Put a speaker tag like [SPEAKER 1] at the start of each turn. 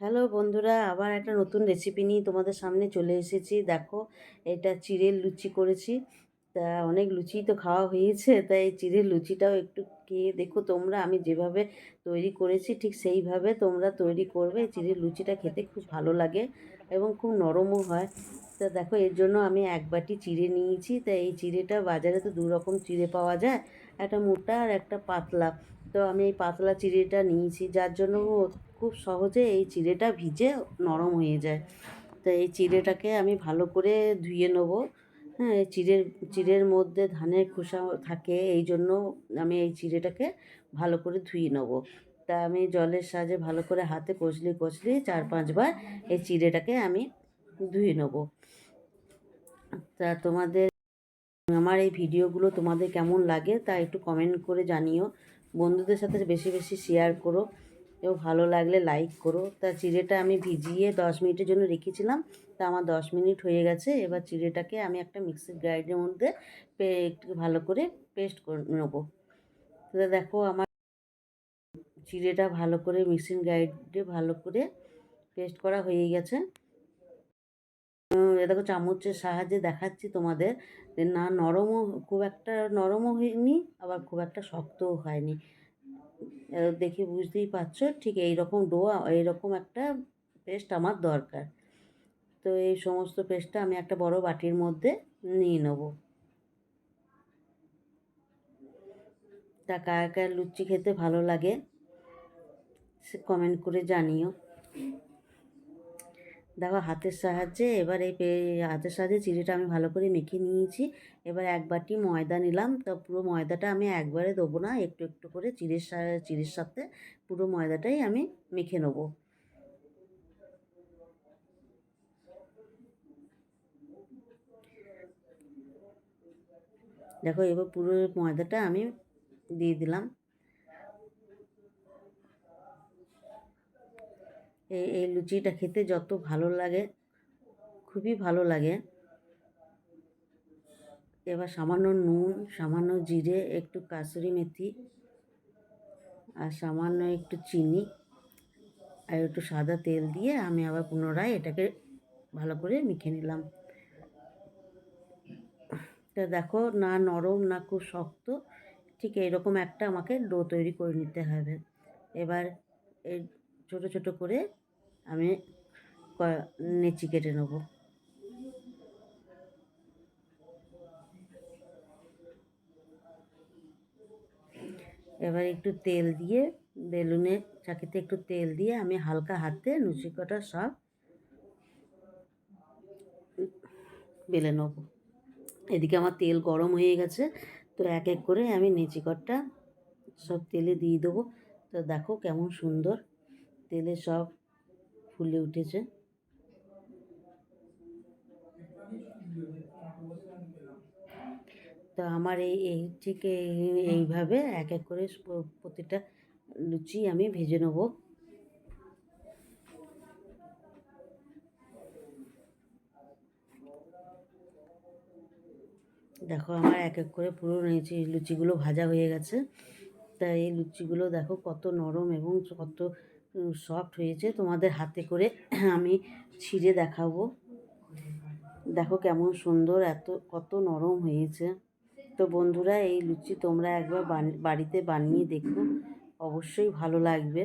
[SPEAKER 1] Hello বন্ধুরা, আবার একটা নতুন রেসিপি নিয়ে তোমাদের সামনে চলে এসেছি। দেখো, এটা চিড়ের লুচি করেছি। তা অনেক লুচি তো খাওয়া হয়েছে, তাই এই চিড়ের লুচিটাও একটু খেয়ে দেখো তোমরা। আমি যেভাবে তৈরি করেছি, ঠিক সেইভাবে তোমরা তৈরি করবে। চিড়ের লুচিটা খেতে খুব ভালো লাগে এবং খুব নরমও হয়। তা দেখো, এর জন্য আমি এক বাটি চিড়ে নিয়েছি। তা এই চিড়েটা বাজারে তো দু রকম চিড়ে পাওয়া যায়, একটা মোটা আর একটা পাতলা। তো আমি এই পাতলা চিড়েটা নিয়েছি, যার জন্য খুব সহজে এই চিড়েটা ভিজে নরম হয়ে যায়। তো এই চিড়েটাকে আমি ভালো করে ধুয়ে নেব। হ্যাঁ এই চিড়ের চিড়ের মধ্যে ধানের খোসা থাকে, এই জন্য আমি এই চিড়েটাকে ভালো করে ধুয়ে নেব। তা আমি জলের সাহায্যে ভালো করে হাতে কচলি কচলি চার পাঁচবার এই চিড়েটাকে আমি ধুয়ে নেব। তা তোমাদের, আমার এই ভিডিওগুলো তোমাদের কেমন লাগে তা একটু কমেন্ট করে জানিও। বন্ধুদের সাথে বেশি বেশি শেয়ার করো। এবং ভালো লাগলে লাইক করো। তা চিড়েটা আমি ভিজিয়ে দশ মিনিটের জন্য রেখেছিলাম। তা আমার দশ মিনিট হয়ে গেছে। এবার চিড়েটাকে আমি একটা মিক্সির গ্রাইন্ডের মধ্যে একটু ভালো করে পেস্ট করে নেব। দেখো আমার চিড়েটা ভালো করে মিক্সিং গ্রাইন্ডে ভালো করে পেস্ট করা হয়ে গেছে। দেখো চামচের সাহায্যে দেখাচ্ছি তোমাদের। না, নরমও খুব একটা নরমও হয়নি, আবার খুব একটা শক্তও হয়নি। দেখে বুঝতেই পারছ, ঠিক এই রকম ডো, এইরকম একটা পেস্ট আমার দরকার। তো এই সমস্ত পেস্টটা আমি একটা বড় বাটির মধ্যে নিয়ে নেব। তা কার কার লুচি খেতে ভালো লাগে সে কমেন্ট করে জানিও। দেখো হাতের সাহায্যে এবার এই হাতের সাহায্যে চিড়িটা আমি ভালো করে মেখে নিয়েছি। এবার এক বাটি ময়দা নিলাম। তো পুরো ময়দাটা আমি একবারে দেবো না, একটু একটু করে চিড়ের চিড়ের সাথে পুরো ময়দাটাই আমি মেখে নেব। দেখো এবার পুরো ময়দাটা আমি দিয়ে দিলাম। এই এই লুচিটা খেতে যত ভালো লাগে, খুবই ভালো লাগে। এবার সামান্য নুন, সামান্য জিরে, একটু কাসুরি মেথি, আর সামান্য একটু চিনি, আর একটু সাদা তেল দিয়ে আমি আবার পুনরায় এটাকে ভালো করে মেখে নিলাম। তা দেখো না নরম, না খুব শক্ত, ঠিক এইরকম একটা আমাকে ডো তৈরি করে নিতে হবে। এবার এই ছোটো ছোটো করে আমি নেচি কেটে নেব। এবার একটু তেল দিয়ে, বেলুনে চাকিতে একটু তেল দিয়ে আমি হালকা হাতে লুচি কটা সব বেলে নেব। এদিকে আমার তেল গরম হয়ে গেছে, তো এক এক করে আমি নেচিকটটা সব তেলে দিয়ে দেবো। তো দেখো কেমন সুন্দর। তেলে সব ফুলে উঠেছে। তো আমার এই এই ঠিক এইভাবে এক এক করে প্রতিটা লুচি আমি ভেজে নেব। দেখো আমার এক এক করে পুরো নিয়েছি লুচিগুলো ভাজা হয়ে গেছে। তা এই লুচিগুলো দেখো কত নরম এবং কত সফট হয়েছে, তোমাদের হাতে করে আমি ছিঁড়ে দেখাবো। দেখো কেমন সুন্দর, এত, কত নরম হয়েছে। তো বন্ধুরা, এই লুচি তোমরা একবার বাড়িতে বানিয়ে দেখো, অবশ্যই ভালো লাগবে।